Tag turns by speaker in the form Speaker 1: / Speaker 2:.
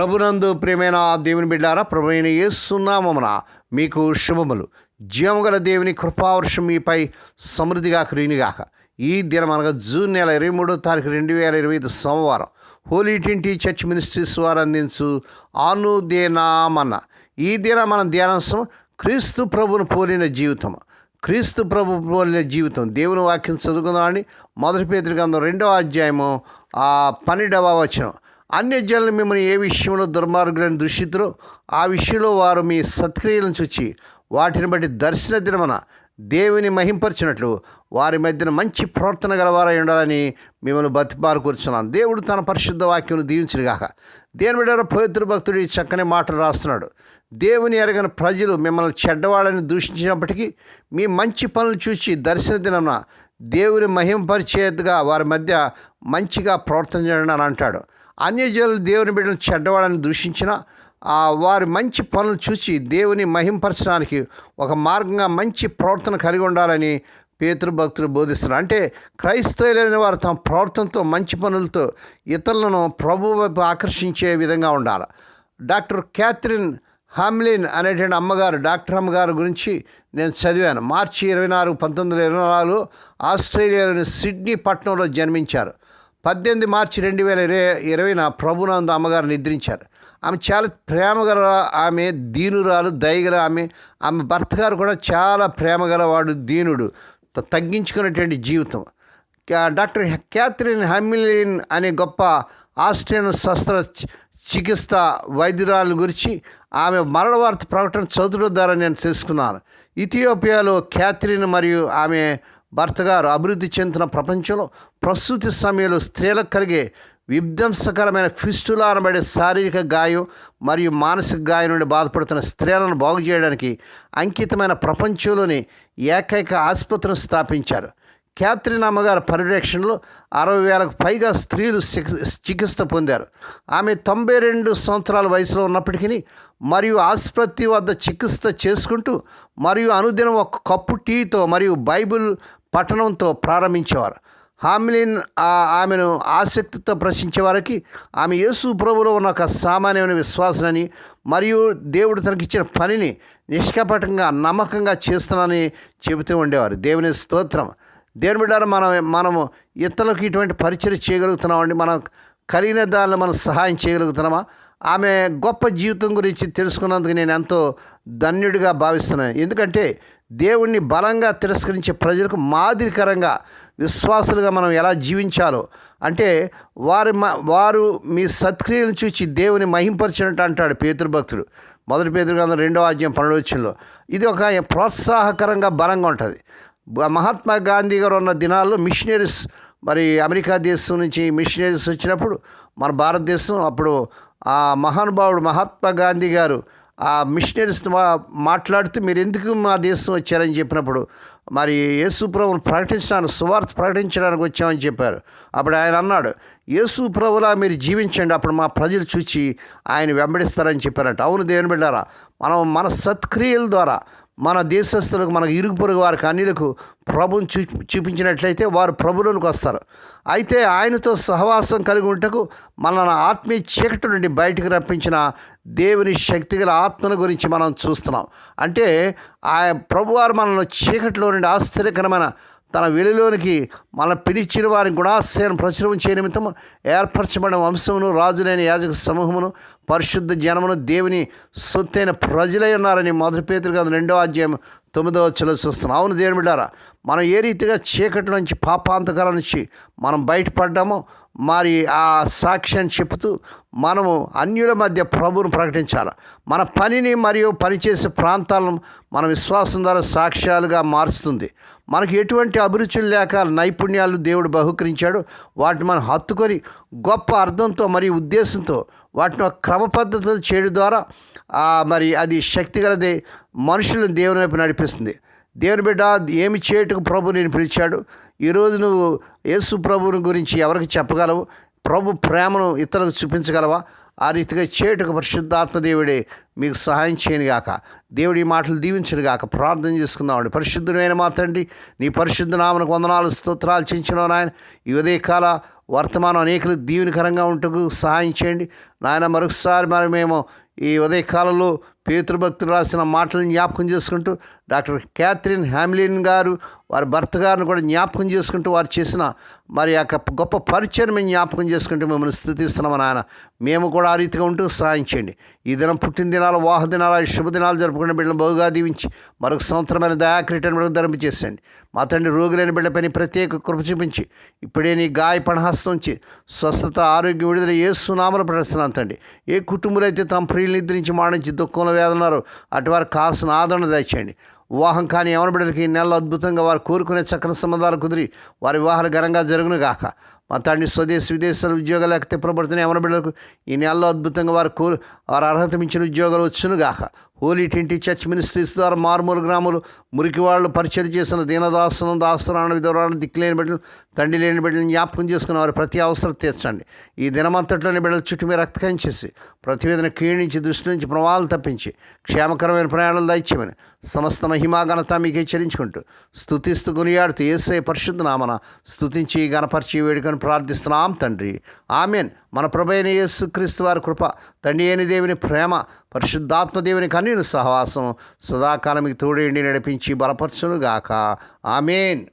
Speaker 1: ప్రభునందు ప్రియమైన దేవుని బిడ్డారా ప్రభుణ అయిన మీకు శుభములు. జీవగల దేవుని కృపావర్షం మీపై సమృద్ధిగా క్రీనిగాక ఈ దినం అనగా జూన్ నెల ఇరవై మూడో తారీఖు రెండు వేల ఇరవై ఐదు సోమవారం హోలీ ట్వంటీ చర్చ్ మినిస్ట్రీస్ వారు అందించు ఆనుదేనామన్న ఈ దిన మన ధ్యానాంశం క్రీస్తు ప్రభును పోలిన జీవితం. క్రీస్తు ప్రభు పోలిన జీవితం. దేవుని వాక్యం చదువుకుందామని మొదటి పేదరి రెండవ అధ్యాయము ఆ పన్నెండవ వచనం. అన్యజనులు మిమ్మల్ని ఏ విషయంలో దుర్మార్గులను దూషితురో ఆ విషయంలో వారు మీ సత్క్రియలను చూచి వాటిని బట్టి దర్శన దినమన దేవుని మహింపరిచినట్లు వారి మధ్యన మంచి ప్రవర్తన గలవారై ఉండాలని మిమ్మల్ని బతిపారు కూర్చున్నాను. దేవుడు తన పరిశుద్ధ వాక్యం దీవించుగాక దేని బిడ్డ పవిత్ర భక్తుడు ఈ చక్కని మాటలు రాస్తున్నాడు. దేవుని ఎరగని ప్రజలు మిమ్మల్ని చెడ్డవాళ్ళని దూషించినప్పటికీ మీ మంచి పనులు చూసి దర్శన దినమున దేవుని మహింపరిచేదిగా వారి మధ్య మంచిగా ప్రవర్తన చేయండి అని అంటాడు. అన్యజనులు దేవుని బిడ్డలు చెడ్డవాడని దూషించిన ఆ వారి మంచి పనులు చూసి దేవుని మహింపరచడానికి ఒక మార్గంగా మంచి ప్రవర్తన కలిగి ఉండాలని పేతృ భక్తులు బోధిస్తున్నారు. అంటే క్రైస్తవులైన వారు తమ ప్రవర్తనతో మంచి పనులతో ఇతరులను ప్రభు వైపు ఆకర్షించే విధంగా ఉండాలి. డాక్టర్ క్యాథరిన్ హామ్లిన్ అనేటువంటి అమ్మగారు డాక్టర్ అమ్మగారు గురించి నేను చదివాను. మార్చి ఇరవై నాలుగు పంతొమ్మిది వందల ఇరవై నాలుగు ఆస్ట్రేలియాలోని సిడ్నీ పట్టణంలో జన్మించారు. పద్దెనిమిది మార్చి రెండు వేల ఇరవై ఇరవైన ప్రభునందు అమ్మగారు నిద్రించారు. ఆమె చాలా ప్రేమగల ఆమె దీనురాలు దయగల ఆమె. ఆమె భర్త గారు కూడా చాలా ప్రేమగలవాడు దీనుడు. తగ్గించుకున్నటువంటి జీవితం. క్యా- డాక్టర్ క్యాథరిన్ హమిలిన్ అనే గొప్ప ఆస్ట్రియన్ శస్త్ర చికిత్స వైద్యురాలు గురించి ఆమె మరణ వార్త ప్రకటన చదువుల ద్వారా నేను తెలుసుకున్నాను. ఇథియోపియాలో క్యాథరిన్ మరియు ఆమె భర్త గారు అభివృద్ధి చెందుతున్న ప్రపంచంలో ప్రస్తుత సమయంలో స్త్రీలకు కలిగే విధ్వంసకరమైన ఫిస్టులా అనబడే శారీరక గాయం మరియు మానసిక గాయం నుండి బాధపడుతున్న స్త్రీలను బాగు చేయడానికి అంకితమైన ప్రపంచంలోని ఏకైక ఆసుపత్రిని స్థాపించారు. క్యాథరిన్ అమ్మగారి పర్యవేక్షణలో అరవై వేలకు పైగా స్త్రీలు చికి- చికిత్స పొందారు. ఆమె తొంభై రెండు సంవత్సరాల వయసులో ఉన్నప్పటికీ మరియు ఆసుపత్రి వద్ద చికిత్స చేసుకుంటూ మరియు అనుదినం ఒక కప్పు టీతో మరియు బైబిల్ పఠనంతో ప్రారంభించేవారు. హామిలిన్ ఆమెను ఆసక్తితో ప్రశ్నించే వారికి ఆమె యేసు ప్రభులో ఉన్న ఒక సామాన్యమైన విశ్వాసనని మరియు దేవుడు తనకిచ్చిన పనిని నిష్కపటంగా నమ్మకంగా చేస్తున్నానని చెబుతూ ఉండేవారు. దేవుని స్తోత్రం. దేవుని బిడ్డారా మనం మనము ఇతరులకు ఇటువంటి పరిచయం చేయగలుగుతున్నామండి. మనం కలిగిన దానిలో మనం సహాయం చేయగలుగుతున్నామా? ఆమె గొప్ప జీవితం గురించి తెలుసుకున్నందుకు నేను ఎంతో ధన్యుడిగా భావిస్తున్నాను. ఎందుకంటే దేవుణ్ణి బలంగా తిరస్కరించే ప్రజలకు మాదిరికరంగా విశ్వాసులుగా మనం ఎలా జీవించాలో. అంటే వారి మ- వారు మీ సత్క్రియలను చూచి దేవుని మహింపరిచినట్టు అంటాడు పేతృభక్తుడు మొదటి పేదరు గ్రంథం రెండవ అధ్యాయం పన్నెండు ఇది ఒక ప్రోత్సాహకరంగా బలంగా ఉంటుంది. మహాత్మా గాంధీ గారు ఉన్న దినాల్లో మిషనరీస్ మరి అమెరికా దేశం నుంచి మిషనరీస్ వచ్చినప్పుడు మన భారతదేశం అప్పుడు ఆ మహానుభావుడు మహాత్మా గాంధీ గారు ఆ మిషనరీస్ మాట్లాడుతూ మీరు ఎందుకు మా దేశం వచ్చారని చెప్పినప్పుడు మరి యేసు ప్రకటించడానికి సువార్త ప్రకటించడానికి వచ్చామని చెప్పారు. అప్పుడు ఆయన అన్నాడు యేసు ప్రభులా మీరు జీవించండి అప్పుడు మా ప్రజలు చూచి ఆయన వెంబడిస్తారని చెప్పారంట. అవును దేవుని బిడ్డారా మనం మన సత్క్రియల ద్వారా మన దేశస్తులకు మన ఇరుగు పొరుగు వారికి అన్నిలకు ప్రభుని చూ చూపించినట్లయితే వారు ప్రభులోనికి వస్తారు. అయితే ఆయనతో సహవాసం కలిగి ఉంటకు మనల్ని ఆత్మీయ చీకటి నుండి బయటకు రప్పించిన దేవుని శక్తిగల ఆత్మల గురించి మనం చూస్తున్నాం. అంటే ఆ ప్రభువారు మనల్ని చీకటిలో నుండి ఆశ్చర్యకరమైన తన వెలిలోనికి మన పిలిచిన వారిని కూడా గుణాశ్రయం ప్రచురం చేయ నిమిత్తం ఏర్పరచబడిన వంశమును రాజులైన యాజక సమూహమును పరిశుద్ధ జనమును దేవుని సొత్తైన ప్రజలై ఉన్నారని మొదటి పేతురు రెండో అధ్యాయం తొమ్మిదో వచ్చలో చూస్తున్నాం. అవును దేవుని బిడ్డారా మనం ఏ రీతిగా చీకటి నుంచి పాపాంతకాల నుంచి మనం బయటపడ్డామో మరి ఆ సాక్ష్యాన్ని చెబుతూ మనము అన్యుల మధ్య ప్రభువును ప్రకటించాలి. మన పనిని మరియు పనిచేసే ప్రాంతాలను మన విశ్వాసం ద్వారా సాక్ష్యాలుగా మారుస్తుంది. మనకు ఎటువంటి అభిరుచులు లేక నైపుణ్యాలు దేవుడు బహుకరించాడు. వాటిని మనం హత్తుకొని గొప్ప అర్థంతో మరియు ఉద్దేశంతో వాటిని క్రమ పద్ధతులు చేయడం ద్వారా మరి అది శక్తిగలదే మనుషులను దేవుని వైపు నడిపిస్తుంది. దేవుని బిడ్డ ఏమి చేయుటకు ప్రభు నేను పిలిచాడు? ఈరోజు నువ్వు యేసు ప్రభువుని గురించి ఎవరికి చెప్పగలవు? ప్రభు ప్రేమను ఇతరులకు చూపించగలవా? ఆ రీతిగా చేటుకు పరిశుద్ధాత్మ దేవుడే మీకు సహాయం చేయను గాక. దేవుడి ఈ మాటలు దీవించను గాక. ప్రార్థన చేసుకుందామండి పరిశుద్ధమైన మాత్రండి నీ పరిశుద్ధ నామనకు వందనాలు స్తోత్రాలు చించిన నాయన. ఈ ఉదయకాల వర్తమానం అనేకలు దీవెనకరంగా ఉంటకు సహాయం చేయండి. నాయన మరొకసారి మరి మేము ఈ ఉదయకాలంలో పేతృభక్తులు రాసిన మాటలను జ్ఞాపకం చేసుకుంటూ డాక్టర్ క్యాథరిన్ హ్యామిలిన్ గారు వారి భర్త గారిని కూడా జ్ఞాపకం చేసుకుంటూ వారు చేసిన మరి యొక్క గొప్ప పరిచయం మేము జ్ఞాపకం చేసుకుంటూ మిమ్మల్ని స్థుతిస్తున్నాము నాయన. మేము కూడా ఆ రీతిగా ఉంటూ సహాయం చేయండి. ఈ దినం పుట్టినదినాలు వాహదినాలు వాహ దినాలు శుభదినాలు జరుపుకునే బిడ్డలు బహుగా దీవించి మరొక సంవత్సరమైన దయాక్రీటను బిడ్డకు చేసేయండి. మా తండ్రి రోగులైన బిడ్డపైన ప్రత్యేక కృప చూపించి ఇప్పుడే నీ గాయ పణహస్తం నుంచి స్వస్థత ఆరోగ్యం విడుదల ఏ సునామలు ప్రదర్శనాలు తండ్రి. ఏ కుటుంబాలు అయితే తమ ప్రియులు నిద్రించి మాడించి దుఃఖంలో వేదన్నారు అటు వారికి కావాల్సిన ఆదరణ దయచేయండి. వివాహం కానీ ఎవరి బిడ్డలకి ఈ నెలలో అద్భుతంగా వారు కోరుకునే చక్కని సంబంధాలు కుదిరి వారి వివాహాలు ఘనంగా జరుగును గాక మా తండ్రి స్వదేశ విదేశాల ఉద్యోగాలు లేక తిప్పబడుతున్న ఎవరి బిడ్డలకు ఈ నెలలో అద్భుతంగా వారు కోరు వారు అర్హత మించిన ఉద్యోగాలు వచ్చును గాక హోలీ ట్వంటీ చర్చ్ మినిస్ట్రీస్ ద్వారా మారుమూల గ్రాములు మురికి వాళ్ళు పరిచయం చేసిన దీనదాసనం దాసరాణ విధవరాలు దిక్కులేని బిడ్డలు తండ్రి లేని బిడ్డలను జ్ఞాపకం చేసుకుని వారి ప్రతి అవసరం తీర్చండి. ఈ దినమంతట్లోని బిడ్డల చుట్టూ మీరు రక్తకం చేసి ప్రతివేదన క్షీణించి దృష్టి నుంచి ప్రమాదాలు తప్పించి క్షేమకరమైన ప్రయాణాలు దయచేయమని సమస్త మహిమాఘనత మీకే చెల్లించుకుంటూ స్థుతిస్తూ కొనియాడుతూ ఏసై పరిశుద్ధ నామన స్థుతించి గణపరిచి వేడుకను ప్రార్థిస్తున్నాం తండ్రి. ఆమెన్. మన ప్రభైన యేసు క్రీస్తు వారి కృప తండ్రి అయిన దేవుని ప్రేమ పరిశుద్ధాత్మ దేవుని సహవాసం సదాకాలం మీకు తోడేండి నడిపించి బలపరచునుగాక. ఆమెన్.